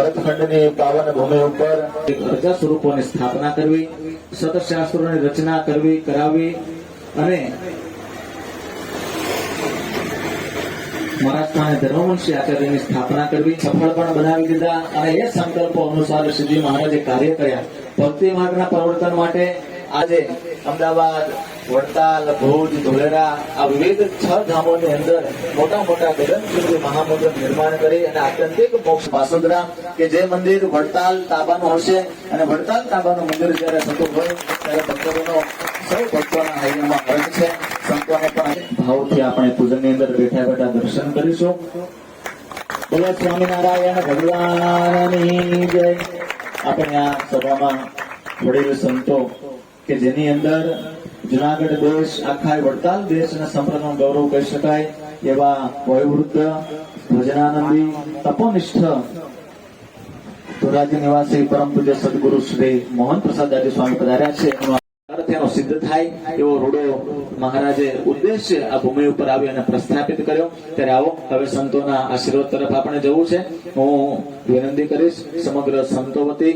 ભરતખંડની પાવન ભૂમિ ઉપર પ્રજા સ્વરૂપોની સ્થાપના કરવી સતશાસ્ત્રોની રચના કરવી, કરાવવી અને મહારાષ્ટ્ર અને ધર્મવંશી આચાર્યની સ્થાપના કરવી. સફળ પણ બનાવી દીધા અને એ સંકલ્પો અનુસાર શ્રીજી મહારાજે કાર્ય કર્યા. ભક્તિ માર્ગના પ્રવર્તન માટે આજે અમદાવાદ વડતાલ, ભુજ, ધોલેરા આ વિવિધ છ ધામોની અંદર મોટા મોટા ગગનચુંબી મહામંદિર નિર્માણ કરી અને આત્યંતિક મોક્ષ પાસોદરા કે જે મંદિર વડતાલ તાબાનું હશે અને વડતાલ તાબાનું મંદિર જ્યારે થતું હોય, ત્યારે ભક્તોનો સૌ ભક્તોના હૈયામાં હર્ષ છે. સંતોને પણ ભાવથી આપણે પૂજનની અંદર બેઠા બેઠા દર્શન કરીશું. બોલો સ્વામિનારાયણ, ભગવાનની જય. આપણે આ સભામાં વડીલ સંતો કે જેની અંદર જુનાગઢ દેશ આખા વડતાલ દેશના સંપ્રદાયનું ગૌરવ કહી શકાય એવા વયોવૃદ્ધ, ભજનાનંદી, તપોનિષ્ઠ ધોરાજી નિવાસી પરમ પૂજ્ય સદગુરુ શ્રી મોહન પ્રસાદાજી સ્વામી પધાર્યા છે. સિદ્ધ થાય એવો રૂડો મહારાજે ઉદ્દેશ્ય આ ભૂમિ ઉપર આવી અને પ્રસ્થાપિત કર્યો. ત્યારે આવો હવે સંતોના આશીર્વાદ તરફ આપણે જવું છે. હું વિનંતી કરીશ સમગ્ર સંતો વતી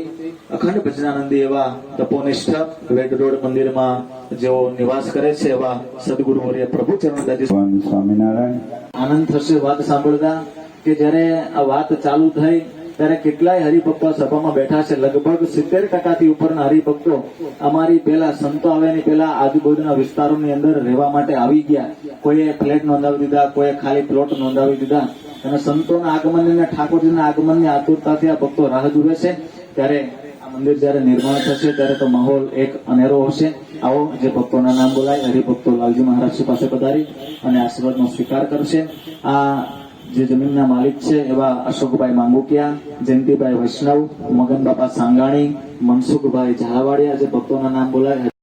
અખંડ ભજનાનંદી એવા તપોનિષ્ઠ વેડ રોડ મંદિરમાં જેઓ નિવાસ કરે છે એવા સદગુરુ વર્ય પ્રભુ ચરણદાજી સ્વામિનારાયણ. આનંદ થશે વાત સાંભળતા કે જ્યારે આ વાત ચાલુ થઈ ત્યારે કેટલાય હરિભક્તો સભામાં બેઠા છે. લગભગ સિત્તેર ટકાથી ઉપરના હરિભક્તો અમારી પેલા સંતો આવ્યાની પહેલા આજુબાજુના વિસ્તારોની અંદર રહેવા માટે આવી ગયા. કોઈએ ફ્લેટ નોંધાવી દીધા, કોઈએ ખાલી પ્લોટ નોંધાવી દીધા. અને સંતોના આગમન અને ઠાકોરજીના આગમનની આતુરતાથી આ ભક્તો રાહ જુએ છે. ત્યારે આ મંદિર જ્યારે નિર્માણ થશે, ત્યારે તો માહોલ એક અનેરો હશે. આવો, જે ભક્તોના નામ બોલાય, હરિભક્તો લાલજી મહારાજ પાસે પધારી અને આશીર્વાદનો સ્વીકાર કરશે. આ જે જમીનના માલિક છે એવા અશોકભાઈ માંગુકિયા, જયંતિભાઈ વૈષ્ણવ મગન બાપા સાંગાણી, મનસુખભાઈ ઝાલાવાડિયા જે ભક્તોના નામ બોલાય